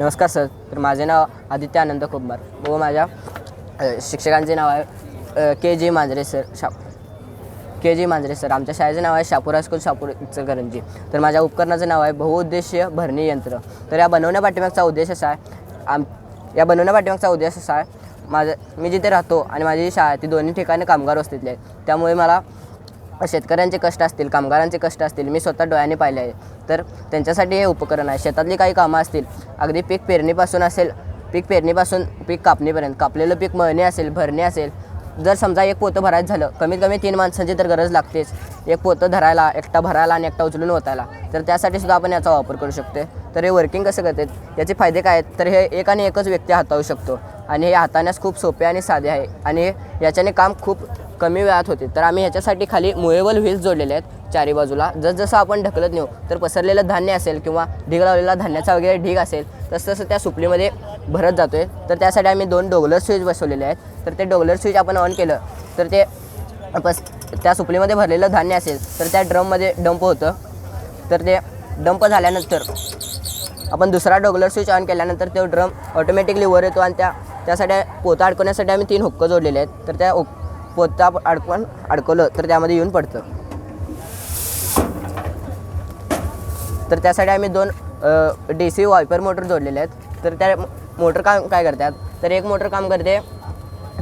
नमस्कार सर तर माझे नाव आदित्य आनंद कुंभार व माझ्या शिक्षकांचे नाव आहे के जी मांजरे सर शा के जी मांजरे सर. आमच्या शाळेचं नाव आहे शापूर स्कूल शापूर इचलकरंजी तर माझ्या उपकरणाचं नाव आहे बहुउद्देशीय भरणी यंत्र. तर या बनवण्या पाठीमागचा उद्देश असा आहे आम या बनवण्या पाठीमागचा उद्देश असा आहे माझं मी जिथे राहतो आणि माझी जी शाळा आहे ती दोन्ही ठिकाणी कामगार वस्तीतली आहेत. त्यामुळे मला शेतकऱ्यांचे कष्ट असतील कामगारांचे कष्ट असतील मी स्वतः डोळ्याने पाहिले आहे. तर त्यांच्यासाठी हे उपकरण आहे. शेतातली काही कामं असतील अगदी पीक पेरणीपासून असेल पीक पेरणीपासून पीक कापणीपर्यंत कापलेलं पीक मळणे असेल भरणे असेल जर समजा एक पोतं भरायचं झालं कमीत कमी तीन माणसांची तर गरज लागतेच. एक पोतं धरायला एकटा भरायला आणि एकटा उचलून ओतायला. तर त्यासाठी सुद्धा आपण याचा वापर करू शकतो तर हे वर्किंग कसं करते याचे फायदे काय आहेत? तर हे एक आणि एकच व्यक्ती हाताळू शकतो. आणि हे हाताळण्यास खूप सोपे आणि साधे आहे. आणि हे याच्याने काम खूप कमी वेळात होते. तर आम्ही ह्याच्यासाठी खाली मुएबल व्हील्स जोडलेले आहेत चारी बाजूला. जसजसं आपण ढकलत नेऊ तर पसरलेलं धान्य असेल किंवा ढीग लावलेला धान्याचा वगैरे ढीग असेल तसं तसं त्या सुपलीमध्ये भरत जातो आहे तर त्यासाठी आम्ही दोन डोगलर स्विच बसवलेले आहेत. तर ते डोगलर स्विच आपण ऑन केलं तर ते पस त्या सुपलीमध्ये भरलेलं धान्य असेल तर त्या ड्रममध्ये डंप होतं. तर ते डंप झाल्यानंतर आपण दुसरा डोगलर स्विच ऑन केल्यानंतर तो ड्रम ऑटोमॅटिकली वर येतो आणि त्या त्यासाठी पोता अडकवण्यासाठी आम्ही तीन हुक्क जोडलेले आहेत. तर त्या पोतं आपण अडकवून अडकवलं तर त्यामध्ये येऊन पडतं. तर त्यासाठी आम्ही दोन डी सी वायपर मोटर जोडलेले आहेत. तर त्या मोटर काम काय करतात? तर एक मोटर काम करते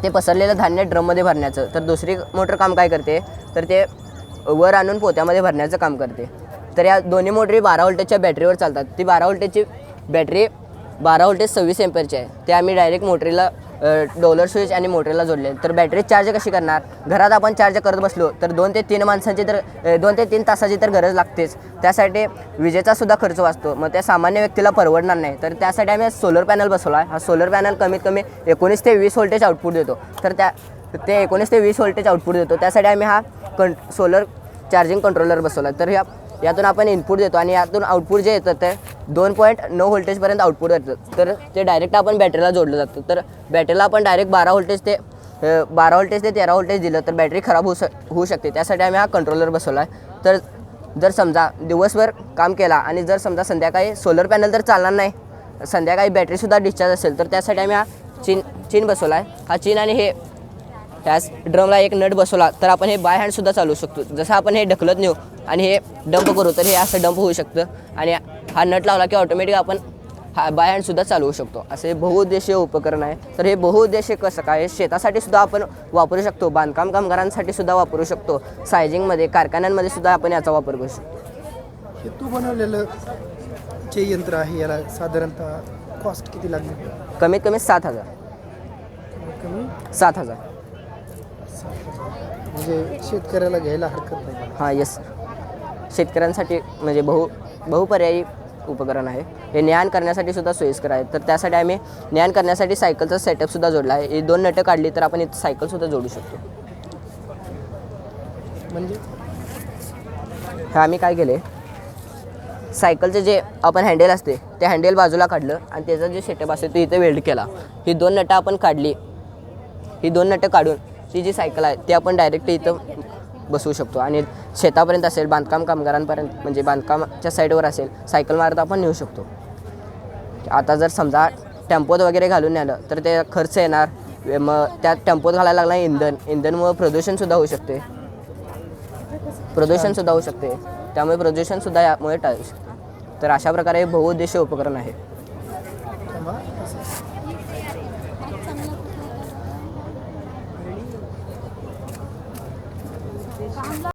ते पसरलेलं धान्य ड्रममध्ये भरण्याचं. तर दुसरी मोटर काम काय करते? तर ते वर आणून पोत्यामध्ये भरण्याचं काम करते. तर या दोन्ही मोटरी बारा व्होल्टेजच्या बॅटरीवर चालतात. ती बारा व्होल्टेजची बॅटरी बारा व्होल्टेज सव्वीस एम्परची आहे. ते आम्ही डायरेक्ट मोटरीला डोलर स्विच आणि मोटरला जोडले. तर बॅटरी चार्ज कशी करणार? घरात आपण चार्ज करत बसलो तर दोन ते तीन माणसांची तर दोन ते तीन तासाची तर गरज लागतेच. त्यासाठी विजेचा सुद्धा खर्च वाचतो. मग त्या सामान्य व्यक्तीला परवडणार नाही. तर त्यासाठी आम्ही सोलर पॅनल बसवला आहे हा सोलर पॅनल कमीत कमी एकोणीस ते वीस व्होल्टेज आउटपुट देतो. तर त्या ते एकोणीस ते वीस व्होल्टेज आउटपुट देतो. त्यासाठी आम्ही हा कं सोलर चार्जिंग कंट्रोलर बसवला तर ह्या यातून आपण इनपुट देतो आणि यातून आउटपुट जे येतं ते दोन पॉईंट नऊ व्होल्टेजपर्यंत आउटपुट येतं तर ते डायरेक्ट आपण बॅटरीला जोडलं जातं. तर बॅटरीला आपण डायरेक्ट बारा व्होल्टेज ते बारा व्होल्टेज ते तेरा व्होल्टेज दिलं तर बॅटरी खराब होऊ शक होऊ शकते. त्यासाठी आम्ही हा कंट्रोलर बसवला आहे. तर जर समजा दिवसभर काम केला आणि जर समजा संध्याकाळी सोलर पॅनल तर चालणार नाही. संध्याकाळी बॅटरीसुद्धा डिस्चार्ज असेल तर त्यासाठी आम्ही हा चीन चीन बसवला आहे. हा चीन आणि हे त्याच ड्रमला एक नट बसवला तर आपण हे बाय हँडसुद्धा चालवू शकतो. जसं आपण हे ढकलत नेऊ आणि हे डंप करू तर हे असं डंप होऊ शकतं. आणि हा नट लावला की ऑटोमॅटिक आपण हा बाय हँडसुद्धा चालवू शकतो. असे बहुउद्देशीय उपकरण आहे. तर हे बहुउद्देशीय कसं काय? शेतासाठी सुद्धा आपण वापरू शकतो. बांधकाम कामगारांसाठी सुद्धा वापरू शकतो. सायझिंगमध्ये कारखान्यांमध्ये सुद्धा आपण याचा वापर करू शकतो. हे तू बनवलेलं जे यंत्र आहे याला साधारणतः कॉस्ट किती लागली? कमीत कमी सात हजार. सात हजार. म्हणजे शेतकऱ्याला घ्यायला हरकत नाही. हां येस शेतकऱ्यांसाठी म्हणजे बहु बहुपर्यायी उपकरण आहे. हे ज्ञान करण्यासाठी सुद्धा सोयीस्कर आहे. तर त्यासाठी आम्ही ज्ञान करण्यासाठी सायकलचा सेटअपसुद्धा जोडला आहे. ही दोन नटं काढली तर आपण इथं सायकलसुद्धा जोडू शकतो. म्हणजे? हे आम्ही काय केले? सायकलचे जे आपण हँडेल असते ते हँडेल बाजूला काढलं आणि त्याचा जे सेटअप असते तो इथे वेल्ड केला. ही दोन नटं आपण काढली. ही दोन नटं काढून ही जी सायकल आहे ती आपण डायरेक्ट इथं बसवू शकतो. आणि शेतापर्यंत असेल बांधकाम कामगारांपर्यंत म्हणजे बांधकामाच्या साईडवर असेल सायकल मारत आपण नेऊ शकतो. आता जर समजा टेम्पोत वगैरे घालून नेलं तर ते खर्च येणार. मग त्या टेम्पोत घालायला लागला इंधन. इंधनमुळं प्रदूषणसुद्धा होऊ शकते. प्रदूषणसुद्धा होऊ शकते. त्यामुळे प्रदूषणसुद्धा यामुळे टाळू शकते. तर अशा प्रकारे बहुउद्देशीय उपकरण आहे. थांबा. असं.